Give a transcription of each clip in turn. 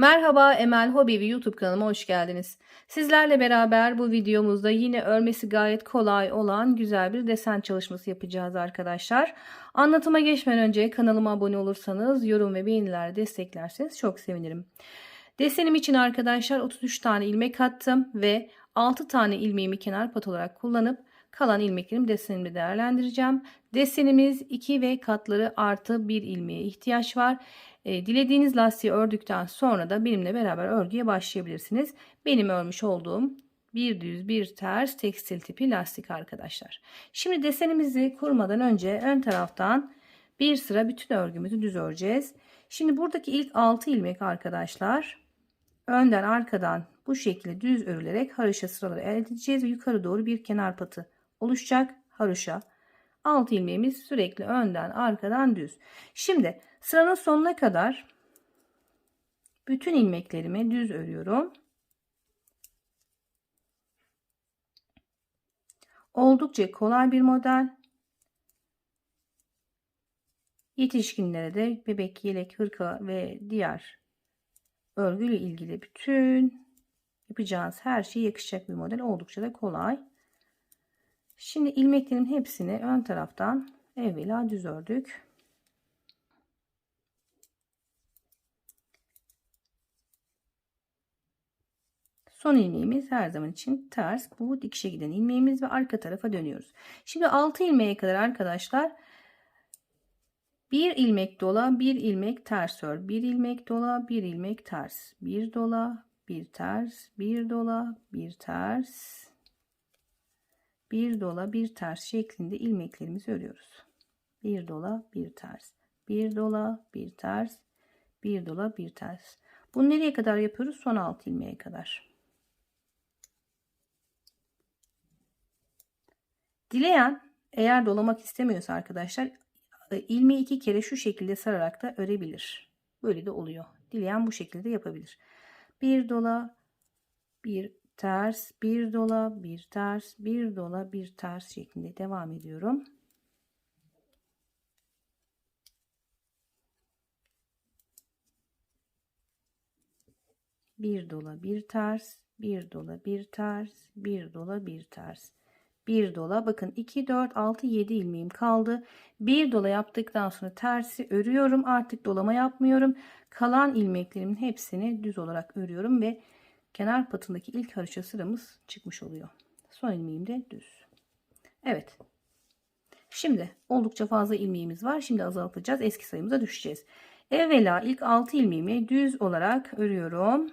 Merhaba Emel Hobi ve YouTube kanalıma hoş geldiniz. Sizlerle beraber bu videomuzda yine örmesi gayet kolay olan güzel bir desen çalışması yapacağız arkadaşlar. Anlatıma geçmeden önce kanalıma abone olursanız, yorum ve beğeniler desteklerseniz çok sevinirim. Desenim için arkadaşlar 33 tane ilmek attım ve 6 tane ilmeğimi kenar pat olarak kullanıp kalan ilmeklerimi desenimde değerlendireceğim. Desenimiz 2 ve katları artı 1 ilmeğe ihtiyaç var. E, dilediğiniz lastiği ördükten sonra da benimle beraber örgüye başlayabilirsiniz. Benim örmüş olduğum bir düz bir ters tekstil tipi lastik arkadaşlar. Şimdi desenimizi kurmadan önce ön taraftan bir sıra bütün örgümüzü düz öreceğiz. Şimdi buradaki ilk 6 ilmek arkadaşlar önden arkadan bu şekilde düz örülerek haroşa sıraları elde edeceğiz ve yukarı doğru bir kenar patı oluşacak haroşa. 6 ilmeğimiz sürekli önden arkadan düz. Şimdi sıranın sonuna kadar bütün ilmeklerimi düz örüyorum. Oldukça kolay bir model. Yetişkinlere de bebek, yelek, hırka ve diğer örgüyle ilgili bütün yapacağınız her şey yakışacak bir model. Oldukça da kolay. Şimdi ilmeklerin hepsini ön taraftan evvela düz ördük. Son ilmeğimiz her zaman için ters. Bu dikişe giden ilmeğimiz ve arka tarafa dönüyoruz. Şimdi 6 ilmeğe kadar arkadaşlar bir ilmek dola, bir ilmek ters ör. Bir ilmek dola, bir ilmek ters. Bir dola, bir ters, bir dola, bir ters, bir dola bir ters şeklinde ilmeklerimizi örüyoruz. Bir dola bir ters. Bir dola bir ters. Bir dola bir ters. Bunu nereye kadar yapıyoruz? Son alt ilmeğe kadar. Dileyen eğer dolamak istemiyorsa arkadaşlar e, ilmeği iki kere şu şekilde sararak da örebilir. Böyle de oluyor. Dileyen bu şekilde yapabilir. Bir dola bir ters, bir dola, bir ters, bir dola, bir ters şeklinde devam ediyorum. Bir dola, bir ters, bir dola, bir ters, bir dola, bir ters. Bir dola bakın 2 4 6 7 ilmeğim kaldı. Bir dola yaptıktan sonra tersi örüyorum. Artık dolama yapmıyorum. Kalan ilmeklerimin hepsini düz olarak örüyorum ve kenar patındaki ilk haroşa sıramız çıkmış oluyor. Son ilmeğim de düz. Evet. Şimdi oldukça fazla ilmeğimiz var. Şimdi azaltacağız. Eski sayımıza düşeceğiz. Evvela ilk 6 ilmeğimi düz olarak örüyorum.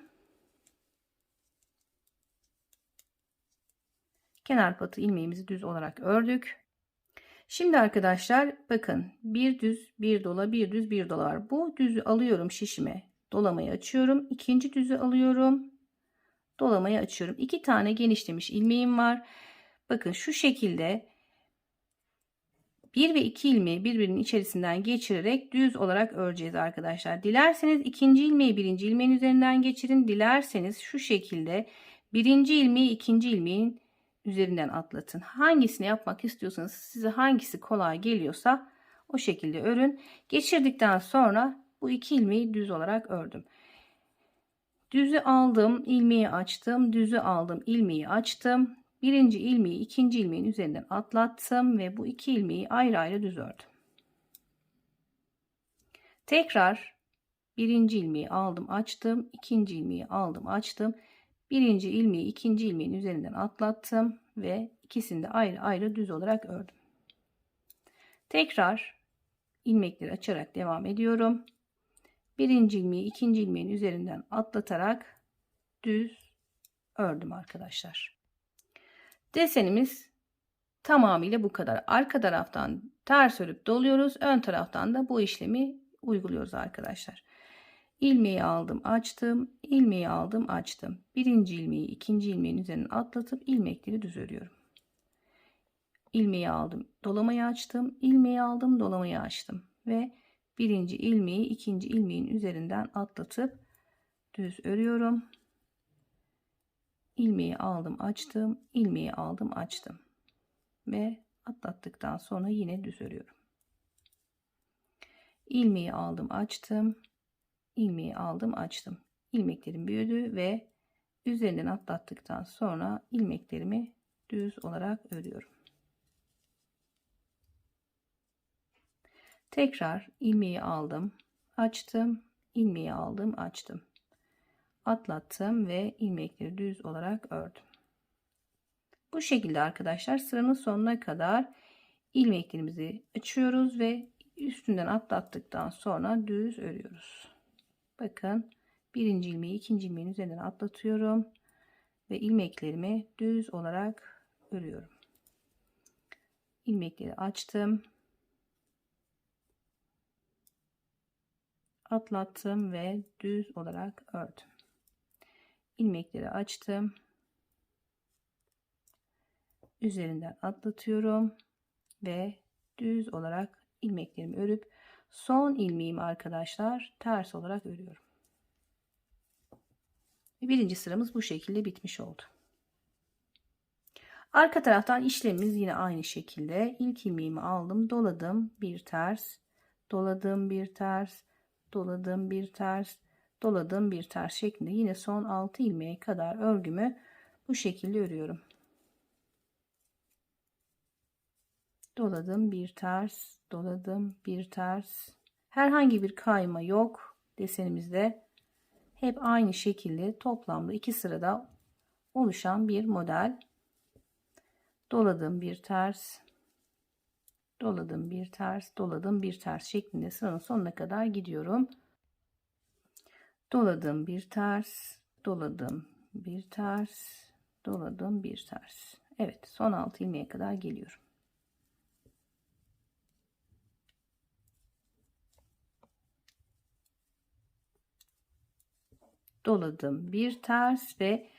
Kenar patı ilmeğimizi düz olarak ördük. Şimdi arkadaşlar bakın bir düz bir dola bir düz bir dola var. Bu düzü alıyorum şişime dolamayı açıyorum. İkinci düzü alıyorum dolamayı açıyorum. İki tane genişlemiş ilmeğim var. Bakın şu şekilde bir ve iki ilmeği birbirinin içerisinden geçirerek düz olarak öreceğiz arkadaşlar. Dilerseniz ikinci ilmeği birinci ilmeğin üzerinden geçirin. Dilerseniz şu şekilde birinci ilmeği ikinci ilmeğin üzerinden atlatın. Hangisini yapmak istiyorsanız size hangisi kolay geliyorsa o şekilde örün. Geçirdikten sonra bu iki ilmeği düz olarak ördüm. Düzü aldım, ilmeği açtım, düzü aldım, ilmeği açtım. Birinci ilmeği ikinci ilmeğin üzerinden atlattım ve bu iki ilmeği ayrı ayrı düz ördüm. Tekrar birinci ilmeği aldım, açtım, ikinci ilmeği aldım, açtım. Birinci ilmeği ikinci ilmeğin üzerinden atlattım ve ikisini de ayrı ayrı düz olarak ördüm. Tekrar ilmekleri açarak devam ediyorum birinci ilmeği ikinci ilmeğin üzerinden atlatarak düz ördüm arkadaşlar. Desenimiz tamamıyla bu kadar. Arka taraftan ters örüp doluyoruz. Ön taraftan da bu işlemi uyguluyoruz arkadaşlar. İlmeği aldım açtım. ilmeği aldım açtım. Birinci ilmeği ikinci ilmeğin üzerinden atlatıp ilmekleri düz örüyorum. İlmeği aldım dolamayı açtım. ilmeği aldım dolamayı açtım. Ve birinci ilmeği ikinci ilmeğin üzerinden atlatıp düz örüyorum. ilmeği aldım açtım ilmeği aldım açtım ve atlattıktan sonra yine düz örüyorum. ilmeği aldım açtım ilmeği aldım açtım ilmeklerim büyüdü ve üzerinden atlattıktan sonra ilmeklerimi düz olarak örüyorum. Tekrar ilmeği aldım, açtım, ilmeği aldım, açtım. Atlattım ve ilmekleri düz olarak ördüm. Bu şekilde arkadaşlar sıranın sonuna kadar ilmeklerimizi açıyoruz ve üstünden atlattıktan sonra düz örüyoruz. Bakın birinci ilmeği ikinci ilmeğin üzerinden atlatıyorum ve ilmeklerimi düz olarak örüyorum. İlmekleri açtım. Atlattım ve düz olarak ördüm. İlmekleri açtım. Üzerinden atlatıyorum ve düz olarak ilmeklerimi örüp son ilmeğimi arkadaşlar ters olarak örüyorum. Birinci sıramız bu şekilde bitmiş oldu. Arka taraftan işlemimiz yine aynı şekilde. İlk ilmeğimi aldım, doladım, bir ters, doladım, bir ters, doladım, bir ters, doladım, bir ters şeklinde yine son 6 ilmeğe kadar örgümü bu şekilde örüyorum. Doladım, bir ters, doladım, bir ters. Herhangi bir kayma yok desenimizde. Hep aynı şekilde toplamda iki sırada oluşan bir model. Doladım bir ters, doladım bir ters, doladım bir ters şeklinde sıranın sonuna kadar gidiyorum. Doladım bir ters, doladım bir ters, doladım bir ters. Evet son altı ilmeğe kadar geliyorum. doladım bir ters ve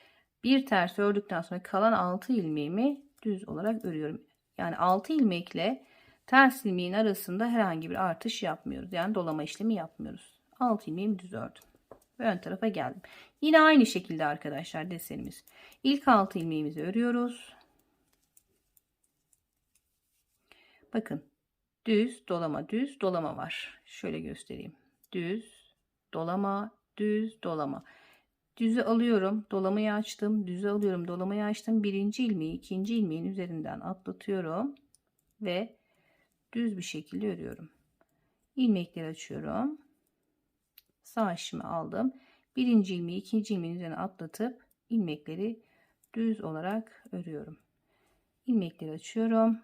bir ters ördükten sonra kalan 6 ilmeğimi düz olarak örüyorum. Yani 6 ilmekle ters ilmeğin arasında herhangi bir artış yapmıyoruz. Yani dolama işlemi yapmıyoruz. 6 ilmeğimi düz ördüm. Ve ön tarafa geldim. Yine aynı şekilde arkadaşlar desenimiz. İlk 6 ilmeğimizi örüyoruz. Bakın düz dolama düz dolama var. Şöyle göstereyim. Düz dolama düz dolama. Düzü alıyorum, dolamayı açtım, düzü alıyorum, dolamayı açtım. Birinci ilmeği ikinci ilmeğin üzerinden atlatıyorum ve düz bir şekilde örüyorum. İlmekleri açıyorum. Sağ işimi aldım. Birinci ilmeği ikinci ilmeğin üzerine atlatıp ilmekleri düz olarak örüyorum. İlmekleri açıyorum.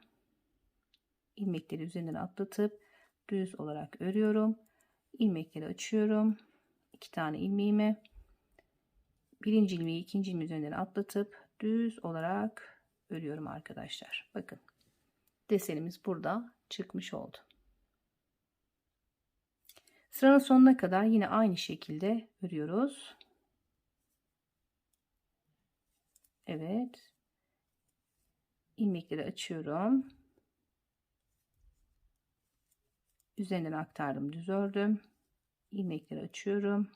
İlmekleri üzerinden atlatıp düz olarak örüyorum. İlmekleri açıyorum iki tane ilmeğimi birinci ilmeği ikinci ilmeği üzerinden atlatıp düz olarak örüyorum arkadaşlar. Bakın desenimiz burada çıkmış oldu. Sıranın sonuna kadar yine aynı şekilde örüyoruz. Evet. ilmekleri açıyorum. Üzerinden aktardım, düz ördüm ilmekleri açıyorum.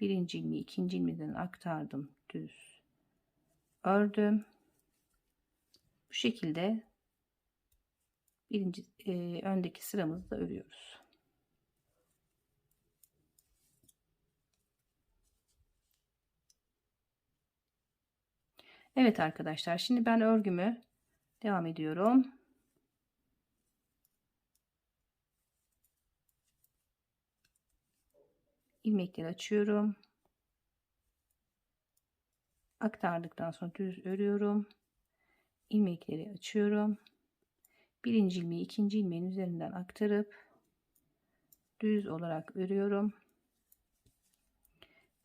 Birinci ilmeği ikinci ilmeğden aktardım. Düz ördüm. Bu şekilde birinci e, öndeki sıramızda örüyoruz. Evet arkadaşlar şimdi ben örgümü devam ediyorum. ilmekleri açıyorum. Aktardıktan sonra düz örüyorum. ilmekleri açıyorum. Birinci ilmeği ikinci ilmeğin üzerinden aktarıp düz olarak örüyorum.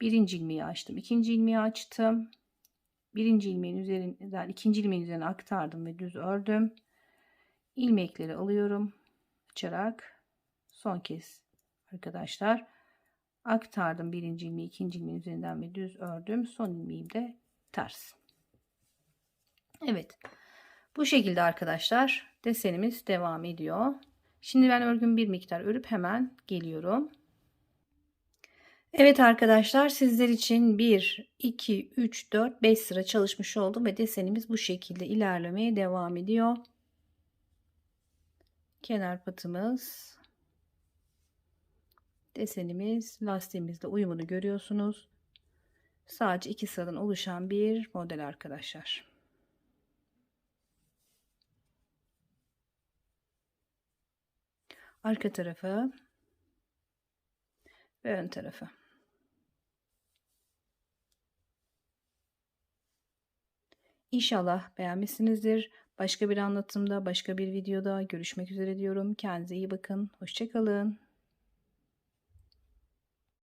Birinci ilmeği açtım. ikinci ilmeği açtım. Birinci ilmeğin üzerinden ikinci ilmeğin üzerine aktardım ve düz ördüm. ilmekleri alıyorum. Açarak son kez arkadaşlar aktardım birinci ilmeği ikinci ilmeğin üzerinden ve düz ördüm son ilmeğim de ters Evet bu şekilde arkadaşlar desenimiz devam ediyor şimdi ben örgüm bir miktar örüp hemen geliyorum Evet arkadaşlar sizler için 1 2 3 4 5 sıra çalışmış oldum ve desenimiz bu şekilde ilerlemeye devam ediyor kenar patımız Desenimiz lastiğimizle uyumunu görüyorsunuz. Sadece iki sıradan oluşan bir model arkadaşlar. Arka tarafı ve ön tarafı. İnşallah beğenmişsinizdir. Başka bir anlatımda, başka bir videoda görüşmek üzere diyorum. Kendinize iyi bakın. Hoşçakalın.